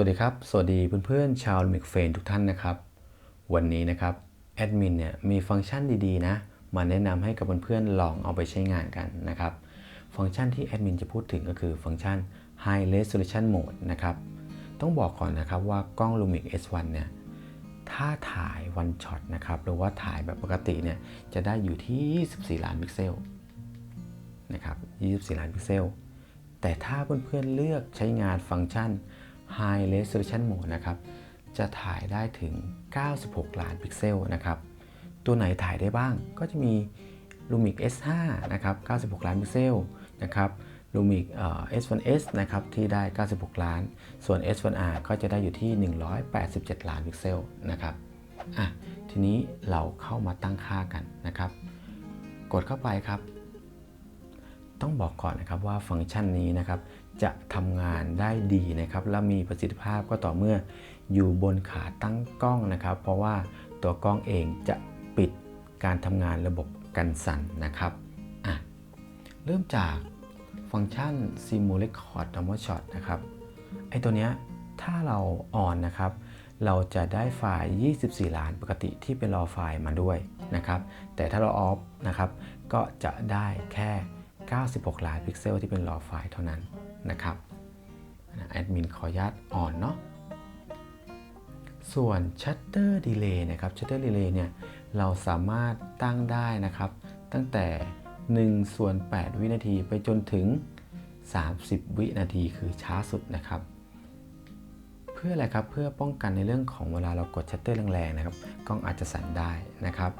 วัสดีครับ สวัสดีเพื่อนๆชาวมิกเฟนทุกท่านนะครับ วันนี้นะครับแอดมินเนี่ยมีฟังก์ชันดีๆนะ มาแนะนำให้กับเพื่อนๆลองเอาไปใช้งานกันนะครับ ฟังก์ชันที่แอดมินจะพูดถึงก็คือฟังก์ชัน High Resolution Mode นะครับ ต้องบอกก่อนนะครับว่ากล้อง Lumix S1 เนี่ยถ้าถ่ายวันช็อตนะครับหรือว่าถ่ายแบบปกติเนี่ยจะได้อยู่ที่ 24 ล้านพิกเซลนะครับ 24 ล้านพิกเซล แต่ถ้าเพื่อนๆเลือกใช้งานฟังก์ชัน High Resolution Mode นะครับ จะถ่ายได้ถึง 96 ล้านพิกเซลนะครับ ตัวไหนถ่ายได้บ้างก็จะมี Lumix S5 นะครับ 96 ล้านพิกเซลนะครับ Lumix เอ่อ S1S นะครับที่ได้ 96 ล้าน ส่วน S1R ก็จะได้อยู่ที่ 187 ล้านพิกเซลนะครับอะทีนี้เราเข้ามาตั้งค่ากันนะครับ กดเข้าไปครับ ต้องบอกก่อนนะครับว่าฟังก์ชันนี้นะครับ จะทำงานได้ดีนะครับ และมีประสิทธิภาพก็ต่อเมื่ออยู่บนขาตั้งกล้องนะครับ เพราะว่าตัวกล้องเองจะปิดการทำงานระบบกันสั่นนะครับอะเริ่มจากฟังก์ชัน Simulate Record Normal Shot นะครับไอตัวเนี้ยถ้าเราออนนะครับ เราจะได้ไฟล์ 24 ล้านปกติที่เป็นรอไฟล์มาด้วยนะครับ แต่ถ้าเราออฟนะครับ ก็จะได้แค่ 96 ล้านพิกเซลที่เป็นรอไฟล์เท่านั้น นะครับแอดมินขออนุญาตอ่อนเนาะส่วน Shutter Delay นะครับ Shutter Delay เนี่ยเราสามารถตั้งได้นะครับ ตั้งแต่1ส่วน8 วินาทีไปจนถึง 30 วินาทีคือช้าสุดนะครับ เพื่ออะไรครับเพื่อป้องกันในเรื่องของเวลาเรากดชัตเตอร์แรงๆนะครับกล้องอาจจะสั่นได้นะครับ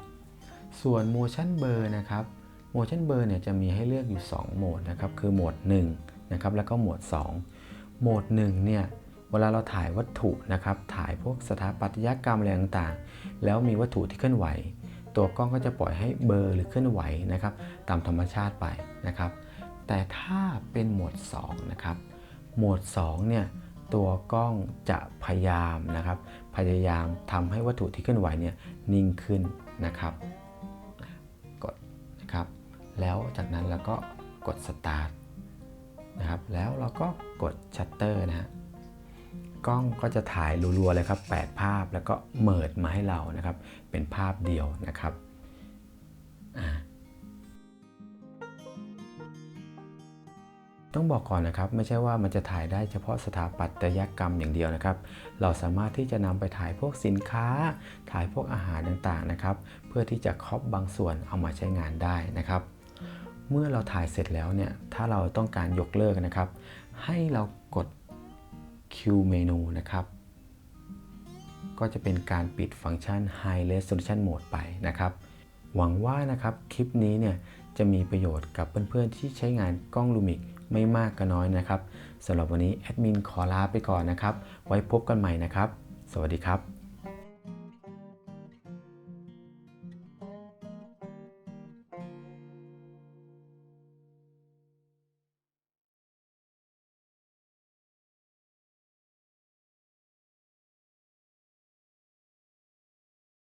ส่วน motion blur นะครับ motion blur เนี่ยจะมีให้เลือกอยู่ 2 โหมดนะครับ คือโหมด 1 นะครับแล้วก็โหมด2โหมด1เนี่ยเวลาเราถ่ายวัตถุนะครับถ่ายพวกสถาปัตยกรรมอะไรต่างๆ แล้วมีวัตถุที่เคลื่อนไหว ตัวกล้องก็จะปล่อยให้เบลอหรือเคลื่อนไหวนะครับตามธรรมชาติไปนะครับ แต่ถ้าเป็นโหมด2นะครับโหมด2เนี่ยตัวกล้องจะพยายามนะครับ พยายามทำให้วัตถุที่เคลื่อนไหวเนี่ยนิ่งขึ้นนะครับ กดนะครับ แล้วจากนั้นเราก็กด start นะครับ แล้วเราก็กด shutter นะฮะกล้องก็จะถ่ายรัวๆเลยครับ 8 ภาพแล้วก็เมิดมาให้เรานะครับ เป็นภาพเดียวนะครับต้องบอกก่อนนะครับไม่ใช่ว่ามันจะถ่ายได้เฉพาะสถาปัตยกรรมอย่างเดียวนะครับ เราสามารถที่จะนำไปถ่ายพวกสินค้า ถ่ายพวกอาหารต่างๆนะครับ เพื่อที่จะครอปบางส่วนเอามาใช้งานได้นะครับ เมื่อเราถ่ายเสร็จแล้วเนี่ย ถ้าเราต้องการยกเลิกนะครับ ให้เรากด Q เมนูนะครับ ก็จะเป็นการปิดฟังก์ชัน High Resolution Mode ไปนะครับ หวังว่านะครับคลิปนี้เนี่ยจะมีประโยชน์กับเพื่อนๆที่ใช้งานกล้องลูมิกไม่มากก็น้อยนะครับสำหรับวันนี้แอดมินขอลาไปก่อนนะครับ ไว้พบกันใหม่นะครับ สวัสดีครับ